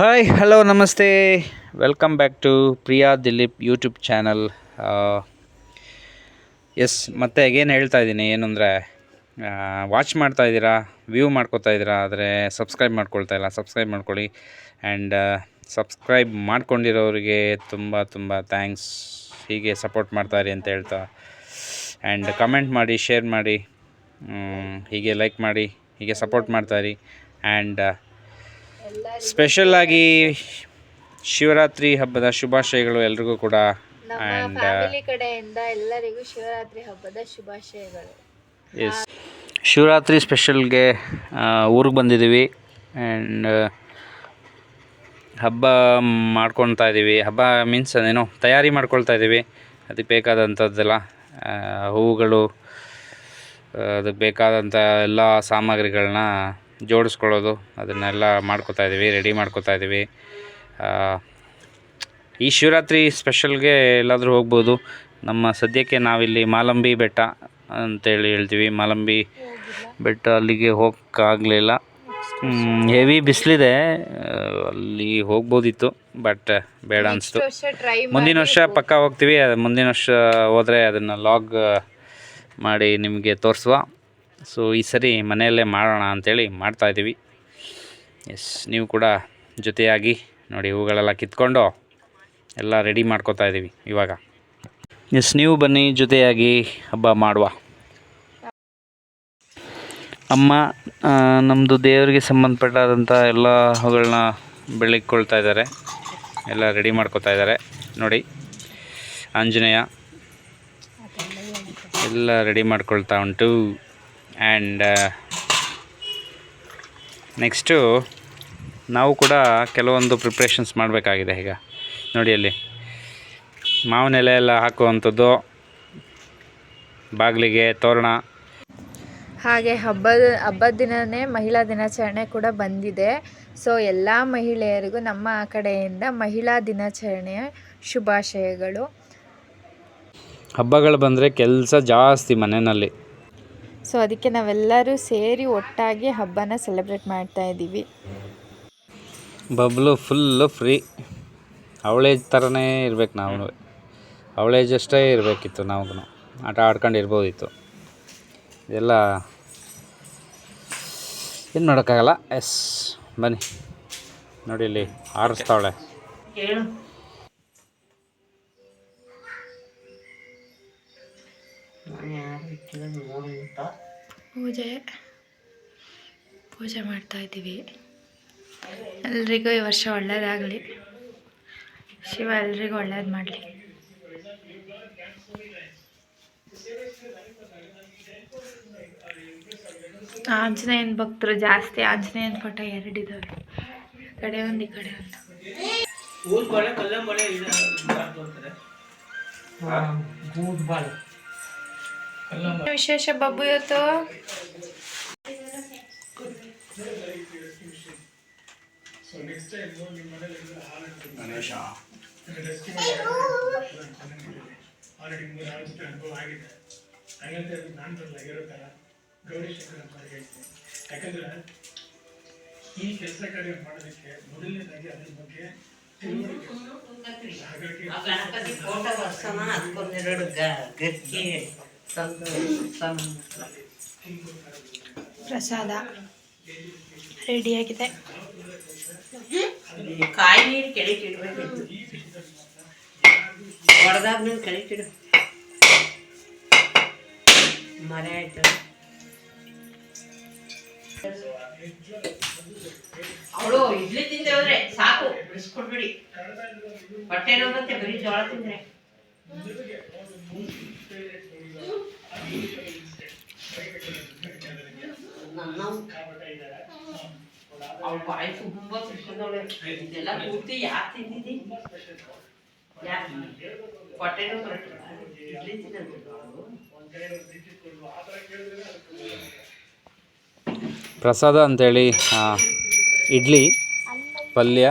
Hi hello ನಮಸ್ತೆ welcome back to Priya Dileep YouTube channel yes ಮತ್ತೆ ಏನು ಹೇಳ್ತಾ ಇದ್ದೀನಿ. ಏನು ಅಂದರೆ ವಾಚ್ ಮಾಡ್ತಾ ಇದ್ದೀರಾ ವ್ಯೂ ಮಾಡ್ಕೋತಾ ಇದ್ದೀರಾ, ಆದರೆ ಸಬ್ಸ್ಕ್ರೈಬ್ ಮಾಡ್ಕೊಳ್ತಾ ಇಲ್ಲ. ಸಬ್ಸ್ಕ್ರೈಬ್ ಮಾಡ್ಕೊಳ್ಳಿ. ಆ್ಯಂಡ್ ಸಬ್ಸ್ಕ್ರೈಬ್ ಮಾಡ್ಕೊಂಡಿರೋರಿಗೆ ತುಂಬ ತುಂಬ ಥ್ಯಾಂಕ್ಸ್ ಹೀಗೆ ಸಪೋರ್ಟ್ ಮಾಡ್ತಾಯಿರಿ ಅಂತ ಹೇಳ್ತಾ. ಆ್ಯಂಡ್ ಕಮೆಂಟ್ ಮಾಡಿ ಶೇರ್ ಮಾಡಿ ಹೀಗೆ ಲೈಕ್ ಮಾಡಿ, ಹೀಗೆ ಸಪೋರ್ಟ್ ಮಾಡ್ತಾಯಿರಿ ಆ್ಯಂಡ್ ಸ್ಪೆಷಲ್ ಆಗಿ ಶಿವರಾತ್ರಿ ಹಬ್ಬದ ಶುಭಾಶಯಗಳು ಎಲ್ರಿಗೂ ಕೂಡ ಆ್ಯಂಡ್ ಫ್ಯಾಮಿಲಿ ಕಡೆಯಿಂದ ಎಲ್ಲರಿಗೂ ಶಿವರಾತ್ರಿ ಹಬ್ಬದ ಶುಭಾಶಯಗಳು. ಎಸ್ ಶಿವರಾತ್ರಿ ಸ್ಪೆಷಲ್ಗೆ ಊರಿಗೆ ಬಂದಿದ್ದೀವಿ ಆ್ಯಂಡ್ ಹಬ್ಬ ಮಾಡ್ಕೊಳ್ತಾ ಇದ್ದೀವಿ ಹಬ್ಬ ಮೀನ್ಸ್ ಅದೇನೋ ತಯಾರಿ ಮಾಡ್ಕೊಳ್ತಾ ಇದ್ದೀವಿ ಅದಕ್ಕೆ ಬೇಕಾದಂಥದ್ದೆಲ್ಲ ಹೂವುಗಳು ಅದಕ್ಕೆ ಬೇಕಾದಂಥ ಎಲ್ಲ ಸಾಮಗ್ರಿಗಳನ್ನ ಜೋಡಿಸ್ಕೊಳ್ಳೋದು ಅದನ್ನೆಲ್ಲ ಮಾಡ್ಕೊತಾ ಇದ್ದೀವಿ ರೆಡಿ ಮಾಡ್ಕೊತಾ ಇದ್ದೀವಿ ಈ ಶಿವರಾತ್ರಿ ಸ್ಪೆಷಲ್ಗೆ ಎಲ್ಲಾದರೂ ಹೋಗ್ಬೋದು. ನಮ್ಮ ಸದ್ಯಕ್ಕೆ ನಾವಿಲ್ಲಿ ಮಾಲಂಬಿ ಬೆಟ್ಟ ಅಂತೇಳಿ ಹೇಳ್ತೀವಿ. ಮಾಲಂಬಿ ಬೆಟ್ಟ ಅಲ್ಲಿಗೆ ಹೋಗೋಕ್ಕಾಗಲಿಲ್ಲ. ಹೆವಿ ಬಿಸಿಲಿದೆ. ಅಲ್ಲಿ ಹೋಗ್ಬೋದಿತ್ತು ಬಟ್ ಬೇಡ ಅನಿಸ್ತು. ಮುಂದಿನ ವರ್ಷ ಪಕ್ಕ ಹೋಗ್ತೀವಿ. ಮುಂದಿನ ವರ್ಷ ಹೋದರೆ ಅದನ್ನು ಲಾಗ್ ಮಾಡಿ ನಿಮಗೆ ತೋರಿಸುವ. ಸೊ ಈ ಸರಿ ಮನೆಯಲ್ಲೇ ಮಾಡೋಣ ಅಂಥೇಳಿ ಮಾಡ್ತಾಯಿದ್ದೀವಿ ಎಸ್ ನೀವು ಕೂಡ ಜೊತೆಯಾಗಿ ನೋಡಿ ಹೂಗಳೆಲ್ಲ ಕಿತ್ಕೊಂಡು ಎಲ್ಲ ರೆಡಿ ಮಾಡ್ಕೋತಾ ಇದ್ದೀವಿ ಇವಾಗ. ಎಸ್ ನೀವು ಬನ್ನಿ ಜೊತೆಯಾಗಿ ಹಬ್ಬ ಮಾಡುವ. ಅಮ್ಮ ನಮ್ಮದು ದೇವರಿಗೆ ಸಂಬಂಧಪಟ್ಟಾದಂಥ ಎಲ್ಲ ಹೂಗಳನ್ನ ಬೆಳಿಕೊಳ್ತಾ ಇದ್ದಾರೆ. ಎಲ್ಲ ರೆಡಿ ಮಾಡ್ಕೋತಾ ಇದ್ದಾರೆ. ನೋಡಿ, ಆಂಜನೇಯ. ಎಲ್ಲ ರೆಡಿ ಮಾಡ್ಕೊಳ್ತಾ ಉಂಟು. ಆ್ಯಂಡ್ ನೆಕ್ಸ್ಟು ನಾವು ಕೂಡ ಕೆಲವೊಂದು ಪ್ರಿಪ್ರೇಷನ್ಸ್ ಮಾಡಬೇಕಾಗಿದೆ ಈಗ. ನೋಡಿ ಅಲ್ಲಿ. ಮಾವಿನ ಎಲೆ ಎಲ್ಲ ಹಾಕುವಂಥದ್ದು. ಬಾಗಿಲಿಗೆ ತೋರಣ. ಹಾಗೆ ಹಬ್ಬದ ಹಬ್ಬದ ದಿನವೇ ಮಹಿಳಾ ದಿನಾಚರಣೆ ಕೂಡ ಬಂದಿದೆ. ಸೊ ಎಲ್ಲ ಮಹಿಳೆಯರಿಗೂ ನಮ್ಮ ಕಡೆಯಿಂದ ಮಹಿಳಾ ದಿನಾಚರಣೆಯ ಶುಭಾಶಯಗಳು. ಹಬ್ಬಗಳು ಬಂದರೆ ಕೆಲಸ ಜಾಸ್ತಿ ಮನೆಯಲ್ಲಿ. ಸೊ ಅದಕ್ಕೆ ನಾವೆಲ್ಲರೂ ಸೇರಿ ಒಟ್ಟಾಗಿ ಹಬ್ಬನ ಸೆಲೆಬ್ರೇಟ್ ಮಾಡ್ತಾ ಇದ್ದೀವಿ. ಬಬ್ಲು ಫುಲ್ಲು ಫ್ರೀ ಅವಳೇಜ್ ಥರನೇ ಇರ್ಬೇಕು ನಾವು. ಅವಳೇಜ್ ಅಷ್ಟೇ ಇರಬೇಕಿತ್ತು ನಾವು ಆಟ ಆಡ್ಕೊಂಡು ಇರ್ಬೋದಿತ್ತು ಇದೆಲ್ಲ ಏನು ಮಾಡೋಕ್ಕಾಗಲ್ಲ ಎಸ್ ಬನ್ನಿ. ನೋಡಿ ಇಲ್ಲಿ ಆರಿಸ್ತಾವಳೆ. ಪೂಜೆ ಪೂಜೆ ಮಾಡ್ತಾ ಇದ್ದೀವಿ. ಎಲ್ರಿಗೂ ಈ ವರ್ಷ ಒಳ್ಳೇದಾಗಲಿ. ಶಿವ ಎಲ್ರಿಗೂ ಒಳ್ಳೇದು ಮಾಡಲಿ. ಆಂಜನೇಯನ ಭಕ್ತರು ಜಾಸ್ತಿ ಆಂಜನೇಯನ ಫೋಟೋ ಎರಡಿದ್ದಾವೆ ಈ ಕಡೆ ಒಂದು ಈ ಕಡೆ ಒಂದು. ಹೇಳ್ತಾರೆ ಬಾಬು ಇವತ್ತು ಆಲ್ರೆಡಿ ಶಂಕರ ಬಬ್ಬು ಹೇಳ್ತೀನಿ ಯಾಕಂದ್ರೆ ಈ ಕೆಲಸ ಕಾರ್ಯ ಮಾಡೋದಕ್ಕೆ ಮೊದಲನೇದಾಗಿ ಅದ್ರ ಬಗ್ಗೆ ತಿಳುವಳಿಕೆ ಹಾಗಾಗಿ ಗಣಪತಿ ಫೋಟೋ ಬರ್ಸೋಣ ಅದಕ್ಕೊಂದೆರಡು ಗಟ್ಟಿ ಪ್ರಸಾದ ರೆಡಿಯಾಗಿದೆ ಕಾಯಿ ನೀರು ಕೆಳಕ್ಕೆ ಇಡಬೇಕಿತ್ತು ಹೊಡೆದಾಗ ನೀನು ಕೆಳಕ್ಕೆ ಇಡು. ಮರೆ ಆಯ್ತು. ಅವಳು ಇಡ್ಲಿ ತಿಂದೇವ್ರೆ ಸಾಕು ಬಿಡಿಸ್ಕೊಡ್ಬಿಡಿ ಹೊಟ್ಟೆ ನೋವತ್ತೆ ಬರೀ ಜೋಳ ತಿಂದ್ರೆ. ಇಡ್ಲಿ ಪ್ರಸಾದ ಅಂತೇಳಿ ಇಡ್ಲಿ ಪಲ್ಯ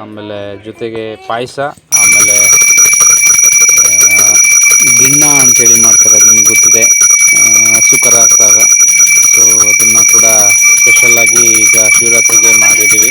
ಆಮೇಲೆ ಜೊತೆಗೆ ಪಾಯಸ. ಸುಣ್ಣ ಅಂತೇಳಿ ಮಾಡ್ತಾರೆ ಅದು ನಿಮಗೆ ಗೊತ್ತಿದೆ. ಸುಕರ ಹಾಕಿದಾಗ ಸೊ ಅದನ್ನು ಕೂಡ ಸ್ಪೆಷಲ್ ಆಗಿ ಈಗ ಶಿವರಾತ್ರಿಗೆ ಮಾಡಿದ್ದೀವಿ.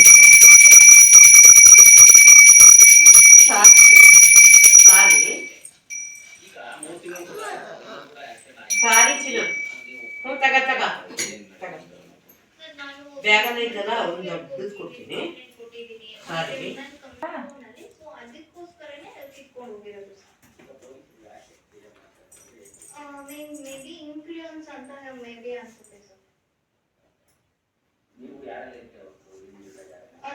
ಅದಕ್ಕೋಸ್ಕರನೇ ಕಿತ್ಕೊಂಡು ಹೋಗಿರೋದು. ಸಾರಿ ಮೇಬಿ ಇನ್ಫ್ಲೂಯೆನ್ಸ್ ಅಂತ ಮೇಬಿ ಅನ್ಸುತ್ತೆ ಸರ್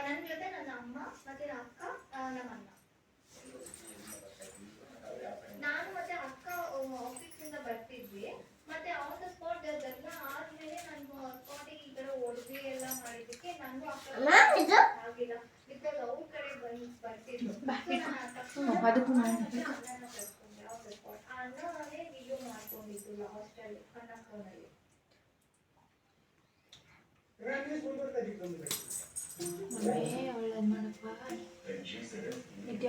ನನ್ನ ಜೊತೆ ನನ್ನ ಅಮ್ಮ ಮತ್ತೆ ನನ್ನ ಅಕ್ಕ ನಮ್ಮ ಅಣ್ಣ. ನಾನು ಮತ್ತೆ ಅಕ್ಕ ಆಫೀಸ್ ಇಂದ ಬರ್ತಿದ್ವಿ. ಮತ್ತೆ ಆನ್ ದ ಸ್ಪಾಟ್ ಅದೆಲ್ಲ ಆದ್ಮೇಲೆ ನಾನು ಸ್ಪಾಟಿಗೆ ಈ ತರ ಹೊಡೆದಿ ಎಲ್ಲ ಮಾಡಿದ್ದಕ್ಕೆ ನನಗೂ ಅಕ್ಕ ಆಗಿಲ್ಲ. ಬಿಕಾಸ್ ಅವ್ರ ಕಡೆ ಬಂದು ಬರ್ತಿದ್ವಿ ನಾನು ಅದಕ್ಕೂ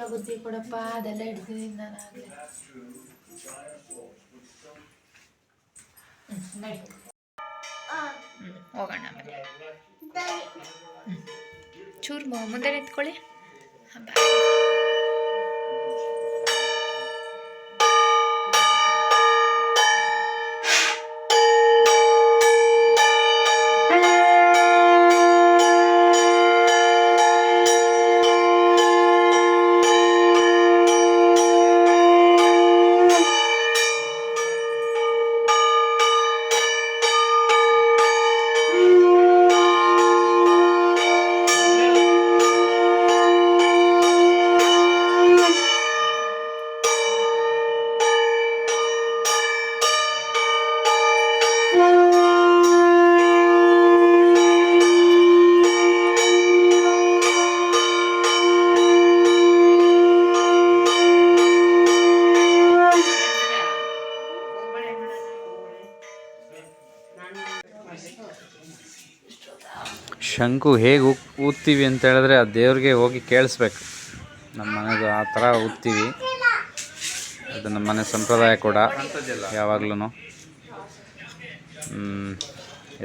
ನಿತ್ಯ ಬುದ್ಧಿ ಕೊಡಪ್ಪ ಅದೆಲ್ಲ ಹಿಡ್ದಿದ್ದೀನಿ ನಾನು ಆಗಲೇ. ನಡಿ. ಹೋಗೋಣ ಆಮೇಲೆ. ಚೂರು ಮುಂದೆ ನಿಂತ್ಕೊಳ್ಳಿ. ಬಾಯ್. ಶಂಕು ಹೇಗೆ ಊದ್ತೀವಿ ಅಂತ ಹೇಳಿದ್ರೆ ಆ ದೇವ್ರಿಗೆ ಹೋಗಿ ಕೇಳಿಸ್ಬೇಕು. ನಮ್ಮ ಮನೆಗೆ ಆ ಥರ ಊದ್ತೀವಿ. ಅದು ನಮ್ಮ ಮನೆ ಸಂಪ್ರದಾಯ ಕೂಡ ಯಾವಾಗ್ಲೂ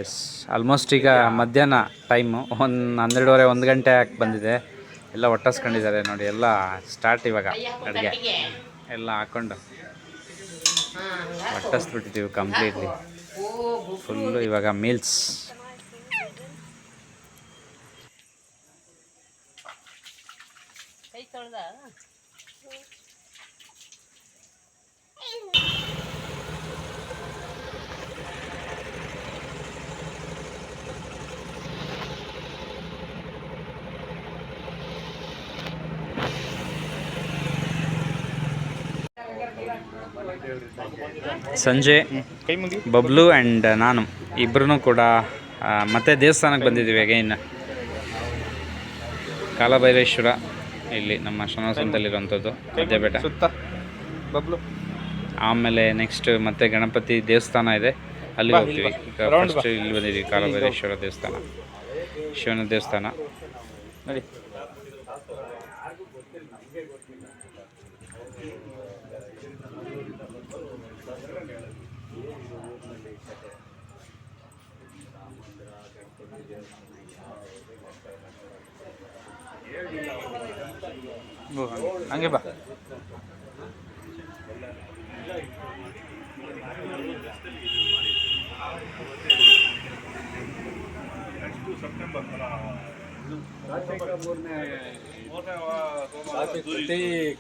ಎಸ್. ಆಲ್ಮೋಸ್ಟ್ ಈಗ ಮಧ್ಯಾಹ್ನ ಟೈಮು, ಒಂದು ಹನ್ನೆರಡುವರೆ, ಒಂದು ಗಂಟೆ ಹಾಕಿ ಬಂದಿದೆ. ಎಲ್ಲ ಒಟ್ಟಿಸ್ಕೊಂಡಿದ್ದಾರೆ ನೋಡಿ, ಎಲ್ಲ ಸ್ಟಾರ್ಟ್ ಇವಾಗ ಅಡುಗೆ. ಎಲ್ಲ ಹಾಕ್ಕೊಂಡು ಒಟ್ಟಿಸ್ಬಿಟ್ಟಿದ್ದೀವಿ ಕಂಪ್ಲೀಟ್ಲಿ. ಫುಲ್ಲು ಇವಾಗ ಮೀಲ್ಸ್ ಕೈ ತೊಳ್ದ ಸಂಜೆ ಬಬ್ಲು ಆ್ಯಂಡ್ ನಾನು ಇಬ್ಬರೂ ಕೂಡ ಆ, ಮತ್ತೆ ದೇವಸ್ಥಾನಕ್ಕೆ ಬಂದಿದ್ದೀವಿ ಅಗೈನ್ ಕಾಲಭೈರೇಶ್ವರ. ಇಲ್ಲಿ ನಮ್ಮ ಶ್ರವಣಸಂತಲ್ಲಿರುವಂಥದ್ದು ಮಧ್ಯಬೇಟ ಸುತ್ತ. ಬಬ್ಲು. ಆಮೇಲೆ ನೆಕ್ಸ್ಟ್ ಮತ್ತೆ ಗಣಪತಿ ದೇವಸ್ಥಾನ ಇದೆ. ಅಲ್ಲಿ ಹೋಗ್ತೀವಿ. ಫಸ್ಟ್. ಇಲ್ಲಿ ಬಂದಿದ್ದೀವಿ ಕಾಲಭೈರೇಶ್ವರ ದೇವಸ್ಥಾನ. ಶಿವನ ದೇವಸ್ಥಾನ. ನೋಡಿ. ಹಂಗೆ ಬಾ.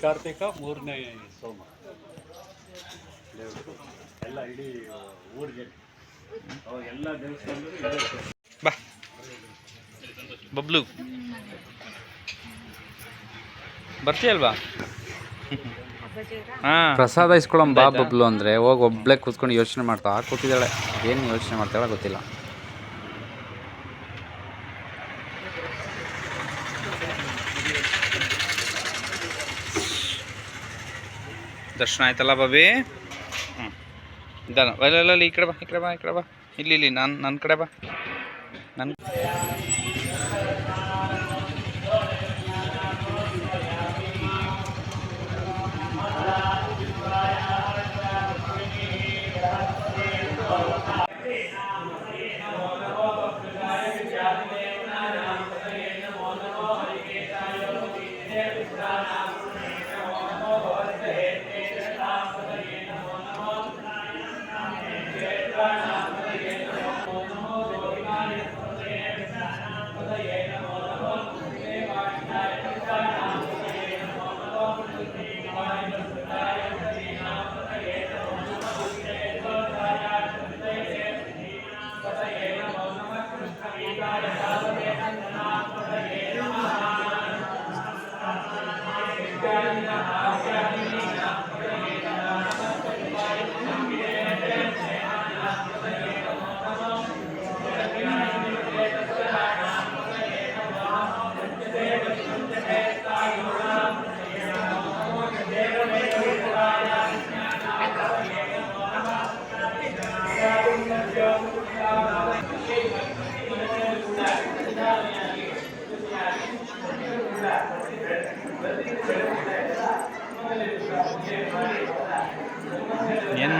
ಕಾರ್ತಿಕ ಮೂರನೇ ಸೋಮ. ಎಲ್ಲ ಇಡೀ ಊರಿಗೆ. ಎಲ್ಲ ದೇವಸ್ಥಾನದಲ್ಲೂ ಬಾ. ಬಬ್ಲು. ಬರ್ತೀಯಲ್ವಾ ಹಾಂ. ಪ್ರಸಾದ ಇಸ್ಕೊಳ್ಳೋ ಬಾ ಬಬ್ಲು ಅಂದರೆ ಹೋಗಿ ಒಬ್ಬಳೇ ಕೂತ್ಕೊಂಡು ಯೋಚನೆ ಮಾಡ್ತಾ ಕೂತಿದ್ದಾಳೆ. ಏನು ಯೋಚನೆ ಮಾಡ್ತಾಳೆ ಗೊತ್ತಿಲ್ಲ. ದರ್ಶನ ಆಯ್ತಲ್ಲ ಬಾಬಿ? ಹ್ಞೂ ಇದ್ದಾನ? ಈ ಕಡೆ ಬಾ ಈ ಕಡೆ ಬಾ ಈ ಕಡೆ ಬಾ. ಇಲ್ಲಿ ಇಲ್ಲಿ ನಾನು ನನ್ನ ಕಡೆ ಬಾ. ನನ್ನ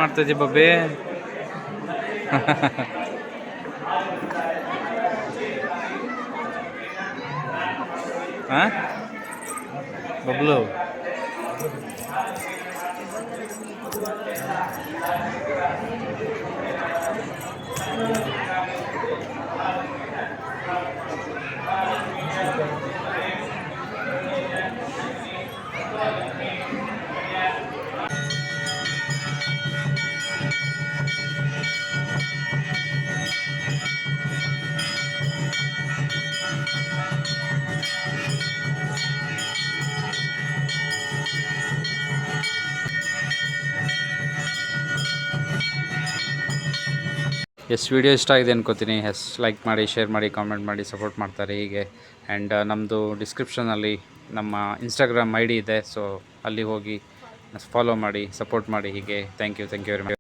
ಮಾಡ್ತಿದ್ದಿ ಬಬ್ಬಿ ಹಾಂ ಬಬ್ಲು ಎಸ್ ವಿಡಿಯೋ ಇಷ್ಟ ಆಗಿದೆ ಅನ್ಕೋತೀನಿ. ಎಸ್ ಲೈಕ್ ಮಾಡಿ ಶೇರ್ ಮಾಡಿ ಕಾಮೆಂಟ್ ಮಾಡಿ ಸಪೋರ್ಟ್ ಮಾಡ್ತಾರೆ ಹೀಗೆ. ಆ್ಯಂಡ್ ನಮ್ಮದು ಡಿಸ್ಕ್ರಿಪ್ಷನಲ್ಲಿ ನಮ್ಮ ಇನ್ಸ್ಟಾಗ್ರಾಮ್ ಐ ಇದೆ. ಸೊ ಅಲ್ಲಿ ಹೋಗಿ ಫಾಲೋ ಮಾಡಿ ಸಪೋರ್ಟ್ ಮಾಡಿ ಹೀಗೆ. Thank you thank you very much